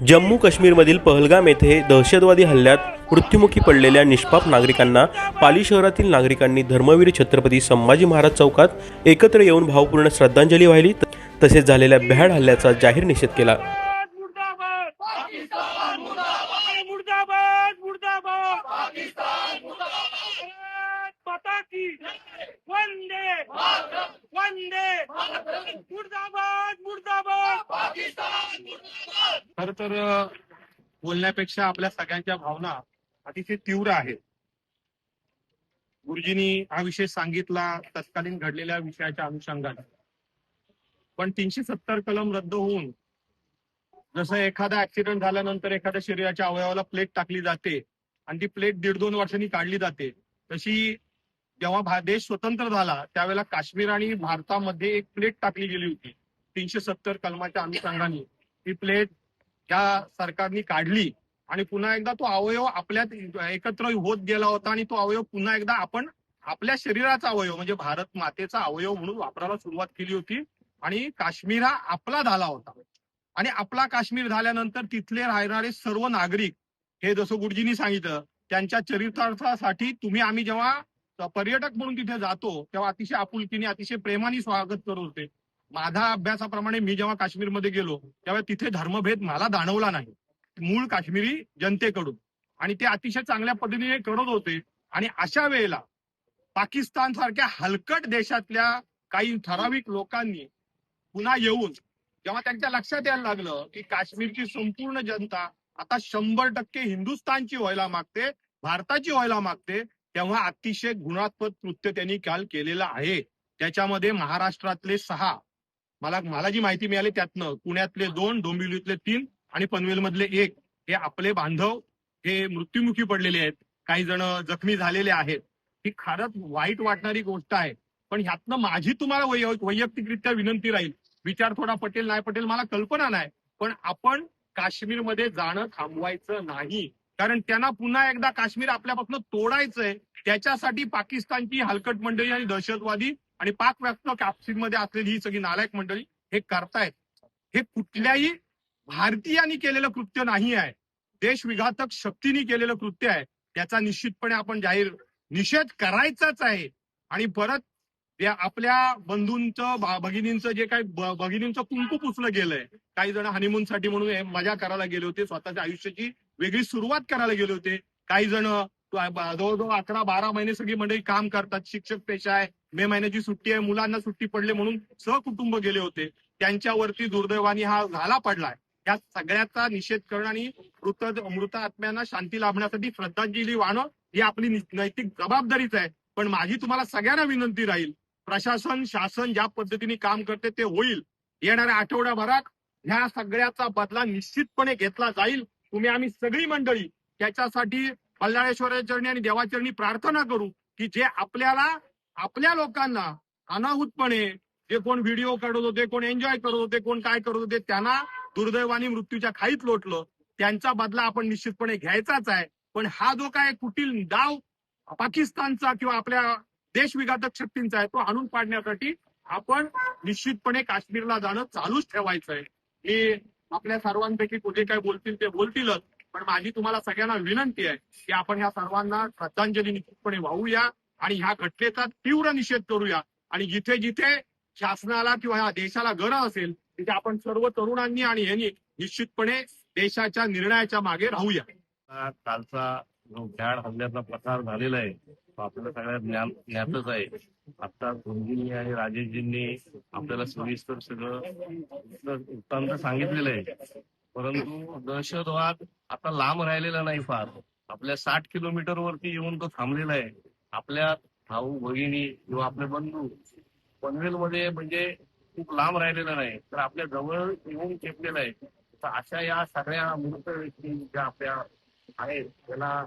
जम्मू काश्मीरमधील पहलगाम येथे दहशतवादी हल्ल्यात मृत्युमुखी पडलेल्या निष्पाप नागरिकांना पाली शहरातील नागरिकांनी धर्मवीर छत्रपती संभाजी महाराज चौकात एकत्र येऊन भावपूर्ण श्रद्धांजली वाहिली तसेच झालेल्या भ्याड हल्ल्याचा जाहीर निषेध केला मुर्दाबाद पाकिस्तान मुर्दाबाद मुर्दाबाद मुर्दाबाद पाकिस्तान मुर्दाबाद माता की वंदे वंदे मुर्दाबाद मुर्दाबाद पाकिस्तान खर तर बोलण्यापेक्षा आपल्या सगळ्यांच्या भावना अतिशय तीव्र आहेत. गुरुजींनी हा विषय सांगितला तत्कालीन घडलेल्या विषयाच्या अनुषंगाने. पण तीनशे सत्तर कलम रद्द होऊन जसं एखादा ऍक्सिडेंट झाल्यानंतर एखाद्या शरीराच्या अवयवाला प्लेट टाकली जाते आणि ती प्लेट दीड दोन वर्षांनी काढली जाते तशी जेव्हा देश स्वतंत्र झाला त्यावेळेला काश्मीर आणि भारतामध्ये एक प्लेट टाकली गेली होती. तीनशे सत्तर कलमाच्या अनुषंगाने. ती प्लेट त्या सरकारने काढली आणि पुन्हा एकदा तो अवयव आपल्यात एकत्र होत गेला होता आणि तो अवयव पुन्हा एकदा आपण आपल्या शरीराचा अवयव म्हणजे भारत मातेचा अवयव म्हणून वापरायला सुरुवात केली होती आणि काश्मीर हा आपला झाला होता. आणि आपला काश्मीर झाल्यानंतर तिथले राहणारे सर्व नागरिक हे जसं गुरुजींनी सांगितलं त्यांच्या चरितार्थासाठी तुम्ही आम्ही जेव्हा पर्यटक म्हणून तिथे जातो तेव्हा अतिशय आपुलकीने अतिशय प्रेमाने स्वागत करत होते. माझ्या अभ्यासाप्रमाणे मी जेव्हा काश्मीरमध्ये गेलो तेव्हा तिथे धर्मभेद मला जाणवला नाही. मूळ काश्मीरी जनतेकडून. आणि ते अतिशय चांगल्या पद्धतीने करत होते. आणि अशा वेळेला पाकिस्तान सारख्या हलकट देशातल्या काही ठराविक लोकांनी पुन्हा येऊन जेव्हा त्यांच्या लक्षात यायला लागलं की काश्मीरची संपूर्ण जनता आता शंभर टक्के हिंदुस्थानची व्हायला मागते भारताची व्हायला मागते तेव्हा अतिशय गुणात्मक कृत्य त्यांनी काल केलेलं आहे. त्याच्यामध्ये महाराष्ट्रातले सहा मला मला जी माहिती मिळाली त्यातनं पुण्यातले दोन डोंबिवलीतले तीन आणि पनवेलमधले एक हे आपले बांधव हे मृत्युमुखी पडलेले आहेत. काही जण जखमी झालेले आहेत. ही खरंच वाईट वाटणारी गोष्ट आहे. पण ह्यातनं माझी तुम्हाला वै- वैयक्तिकरित्या विनंती राहील. विचार थोडा पटेल नाही पटेल मला कल्पना नाही. पण आपण काश्मीरमध्ये जाणं थांबवायचं नाही. कारण त्यांना पुन्हा एकदा काश्मीर आपल्यापासून तोडायचंय. त्याच्यासाठी पाकिस्तानची हलकट मंडळी आणि दहशतवादी आणि पाक व्याप्त काश्मीरमध्ये असलेली ही सगळी नालायक मंडळी हे करतायत. हे कुठल्याही भारतीयांनी केलेलं कृत्य नाही आहे. देशविघातक शक्तीने केलेलं कृत्य आहे. त्याचा निश्चितपणे आपण जाहीर निषेध करायचाच आहे. आणि परत आपल्या बंधूंचं भगिनींचं जे काही भगिनींचं कुंकू पुसलं गेलंय. काही जण हनीमून साठी म्हणून हे मजा करायला गेले होते. स्वतःच्या आयुष्याची वेगळी सुरुवात करायला गेले होते. काही जण जवळजवळ अकरा बारा महिने सगळी मंडळी काम करतात. शिक्षक पेशा आहे. मे महिन्याची सुट्टी आहे मुलांना सुट्टी पडली म्हणून सहकुटुंब गेले होते. त्यांच्यावरती दुर्दैवाने हा झाला पडलाय. या सगळ्याचा निषेध करणं आणि मृत मृत आत्म्यांना शांती लाभण्यासाठी श्रद्धांजली वाहणं ही आपली नैतिक जबाबदारीच आहे. पण माझी तुम्हाला सगळ्यांना विनंती राहील प्रशासन शासन ज्या पद्धतीने काम करते ते होईल. येणाऱ्या आठवड्याभरात ह्या सगळ्याचा बदला निश्चितपणे घेतला जाईल. तुम्ही आम्ही सगळी मंडळी त्याच्यासाठी बल्लाळेश्वराचरणी आणि देवाचरणी प्रार्थना करू की जे आपल्याला आपल्या लोकांना अनाहूतपणे जे कोण व्हिडिओ काढत होते कोण एन्जॉय करत होते कोण काय करत होते त्यांना दुर्दैवाने मृत्यूच्या खाईत लोटलं. त्यांचा बदला आपण निश्चितपणे घ्यायचाच आहे. पण हा जो काय कुटील डाव पाकिस्तानचा किंवा आपल्या देशविघातक शक्तींचा आहे तो आणून पाडण्यासाठी आपण निश्चितपणे काश्मीरला जाणं चालूच ठेवायचं आहे. हे आपल्या सर्वांपैकी कुठे काय बोलतील ते बोलतीलच पण माझी तुम्हाला सगळ्यांना विनंती आहे की आपण ह्या सर्वांना श्रद्धांजली निश्चितपणे वाहूया. आणि ह्या घटनेचा तीव्र निषेध करूया. आणि जिथे जिथे शासनाला किंवा ह्या देशाला गरज असेल तिथे आपण सर्व तरुणांनी आणि यांनी निश्चितपणे देशाच्या निर्णयाच्या मागे राहूया. कालचा जो भ्याड हल्ल्याचा प्रकार झालेला आहे तो आपल्याला सगळ्यात ज्ञान ज्ञातच आहे. आता गुरुजींनी आणि राजेशजींनी आपल्याला सविस्तर सगळं वृत्तांत सांगितलेलं आहे. परंतु दहशतवाद आता लांब राहिलेला नाही फार. आपल्या साठ किलोमीटर वरती येऊन तो थांबलेला आहे. आपल्या भाऊ भगिनी किंवा आपले बंधू पनवेलमध्ये म्हणजे खूप लांब राहिलेला नाही. तर आपल्या जवळ येऊन खेपलेला आहे. तर अशा या सगळ्या मृत व्यक्ती ज्या आपल्या आहेत त्याला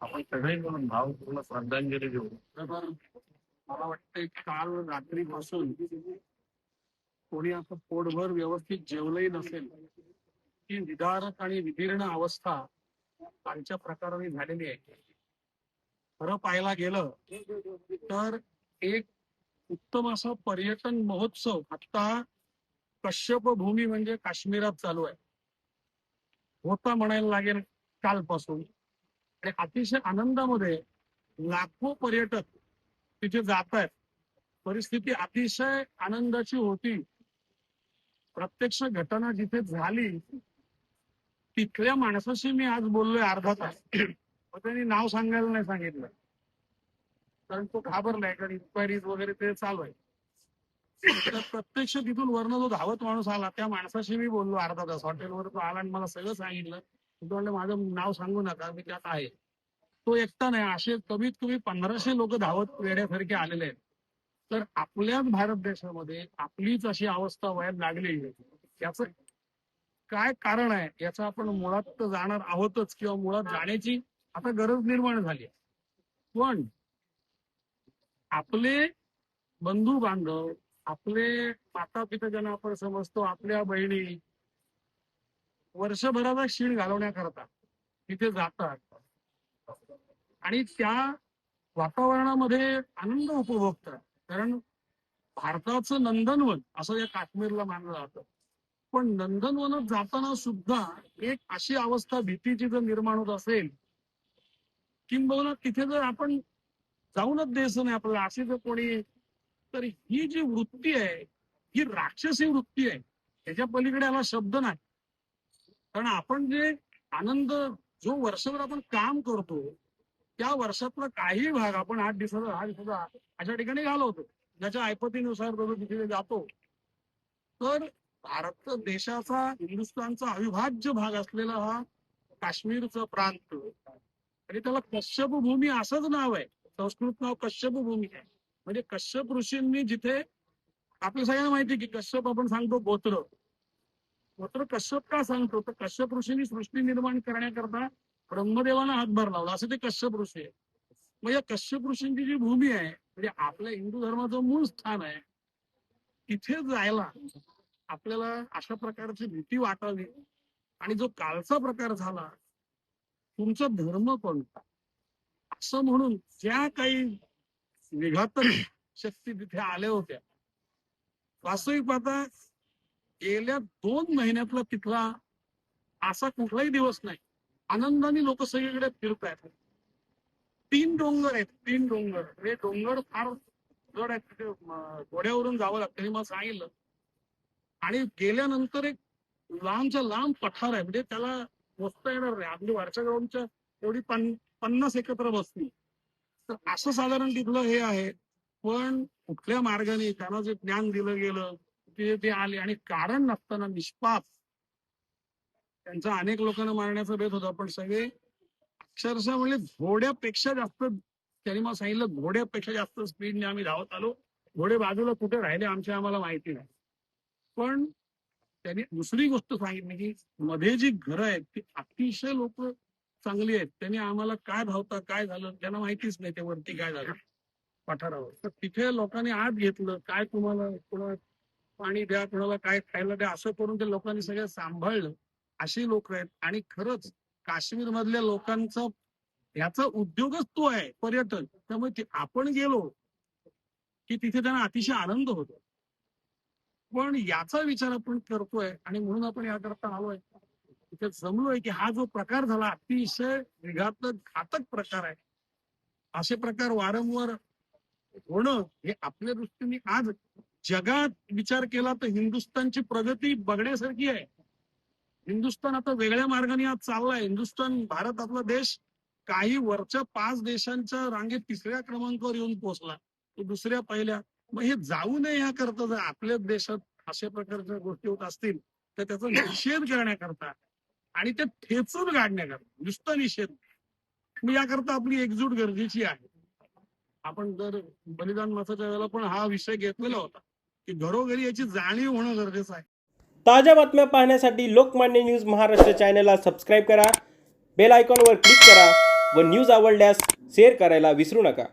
आपण सगळे मिळून भावपूर्ण श्रद्धांजली देऊ. तर मला वाटतंय काल रात्रीपासून कोणी असं पोटभर व्यवस्थित जेवलंही नसेल ही विदारक आणि विदीर्ण अवस्था कालच्या प्रकाराने झालेली आहे. खरं पाहायला गेलं तर एक उत्तम असं पर्यटन महोत्सव आता कश्यप भूमी म्हणजे काश्मीरात चालू आहे. होता म्हणायला लागेल कालपासून. आणि अतिशय आनंदामध्ये लाखो पर्यटक तिथे जात आहेत. परिस्थिती अतिशय आनंदाची होती. प्रत्यक्ष घटना जिथे झाली तिथल्या माणसाशी मी आज बोललोय अर्धा तास. मग त्यांनी नाव सांगायला नाही सांगितलं. कारण तो घाबरलाय कारण इन्क्वायरीज वगैरे ते चालू आहे. तर प्रत्यक्ष तिथून वरनं जो धावत माणूस आला त्या माणसाशी मी बोललो अर्धा तास. हॉटेलवर तो आला आणि मला सगळं सांगितलं. तो म्हणलं माझं नाव सांगू नका मी त्यात आहे. तो एकटा नाही असे कमीत कमी पंधराशे लोक धावत वेड्यासारखे आलेले आहेत. तर आपल्याच भारत देशामध्ये आपलीच अशी अवस्था व्हायला आहे. त्याच काय कारण आहे? याचं आपण मुळात तर जाणार आहोतच किंवा मुळात जाण्याची आता गरज निर्माण झाली आहे. पण आपले बंधू बांधव आपले माता पिता ज्यांना आपण समजतो आपल्या बहिणी वर्षभराचा क्षीण घालवण्याकरता तिथे जातात. आणि त्या वातावरणामध्ये आनंद उपभोगतात. कारण भारताचं नंदनवन असं या काश्मीरला मानलं जातं. पण नंदनवनात जाताना सुद्धा एक अशी अवस्था भीतीची जर निर्माण होत असेल किंबहुना तिथे जर आपण जाऊनच द्यायचं नाही आपल्याला असे जर कोणी तर ही जी वृत्ती आहे ही राक्षसी वृत्ती आहे त्याच्या पलीकडे आला शब्द नाही. कारण आपण जे आनंद जो वर्षभर आपण काम करतो त्या वर्षातला काही भाग आपण आठ दिवसाचा दहा दिवसाचा अशा ठिकाणी घालवतो. ज्याच्या ऐपतीनुसार जो तिथे जातो. तर भारत देशाचा हिंदुस्थानचा अविभाज्य भाग असलेला हा काश्मीरचा प्रांत आणि त्याला कश्यप भूमी असंच नाव आहे. संस्कृत नाव कश्यप भूमी आहे. म्हणजे कश्यप ऋषींनी जिथे आपल्या सगळ्यांना माहिती की कश्यप आपण सांगतो गोत्र. गोत्र कश्यप का सांगतो? तर कश्यप ऋषींनी सृष्टी निर्माण करण्याकरता ब्रह्मदेवानं हातभार लावला. असं ते कश्यप ऋषी आहे. मग या कश्यप ऋषींची जी भूमी आहे म्हणजे आपल्या हिंदू धर्माचं मूळ स्थान आहे तिथे जायला आपल्याला अशा प्रकारची भीती वाटावी. आणि जो कालचा प्रकार झाला तुमचा धर्म कोणता असं म्हणून ज्या काही विघातक शक्ती तिथे आल्या होत्या वास्तविक पाहता गेल्या दोन महिन्यातला तिथला असा कुठलाही दिवस नाही. आनंदाने लोक सगळीकडे फिरतायत. तीन डोंगर आहेत तीन डोंगर. हे डोंगर फार जड आहेत. तिथे घोड्यावरून जावं लागतं हे मला सांगितलं. आणि गेल्यानंतर एक लांबच्या लांब पठार आहे. म्हणजे त्याला बसता येणार नाही. आपली वरच्या ग्राउंडच्या एवढी पन पन्नास एकत्र बसली. तर असं साधारण तिथलं हे आहे. पण कुठल्या मार्गाने त्यांना जे ज्ञान दिलं गेलं ते ते आले. आणि कारण नसताना निष्पाप. त्यांचा अनेक लोकांना मारण्याचा बेत होता. पण सगळे अक्षरशः म्हणजे घोड्यापेक्षा जास्त त्यांनी मला सांगितलं घोड्यापेक्षा जास्त स्पीडने आम्ही धावत आलो. घोडे बाजूला कुठे राहिले आमच्या आम्हाला माहिती नाही. पण त्यांनी दुसरी गोष्ट सांगितली की मध्ये जी घरं आहेत ती अतिशय लोक चांगली आहेत. त्यांनी आम्हाला काय धावता काय झालं त्यांना माहितीच नाही ते वरती काय झालं. पठारावर. तर तिथे लोकांनी आत घेतलं काय तुम्हाला कोणा पाणी द्या कोणाला काय खायला द्या असं करून ते लोकांनी सगळं सांभाळलं. अशी लोक आहेत आणि खरंच काश्मीर मधल्या लोकांचा याचा उद्योगच तो आहे पर्यटन. त्यामुळे आपण गेलो की तिथे त्यांना अतिशय आनंद होतो. पण याचा विचार आपण करतोय आणि म्हणून आपण याकरता आलोय. तिथे जमलोय की हा जो प्रकार झाला अतिशय विघातक घातक प्रकार आहे. असे प्रकार वारंवार होणं हे आपल्या दृष्टीने आज जगात विचार केला तर हिंदुस्थानची प्रगती बघण्यासारखी आहे. हिंदुस्थान आता वेगळ्या मार्गाने आज चाललाय. हिंदुस्थान भारत आपला देश काही वरच्या पाच देशांच्या रांगेत तिसऱ्या क्रमांकावर येऊन पोहोचला. तो दुसऱ्या पहिल्या. मग हे जाऊ नये याकरता जर आपल्याच देशात अशा प्रकारच्या गोष्टी होत असतील तर त्याचा निषेध करण्याकरता आणि ते ठेचून काढण्याकरता नुसता निषेध. मग याकरता आपली एकजूट गरजेची आहे. आपण जर बलिदान मासाच्या वेळेला पण हा विषय घेतलेला होता की घरोघरी याची जाणीव होणं गरजेचं आहे. ताज्या बातम्या पाहण्यासाठी लोकमान्य न्यूज महाराष्ट्र चॅनलला सबस्क्राईब करा बेल आयकॉनवर क्लिक करा व न्यूज आवडल्यास शेअर करायला विसरू नका.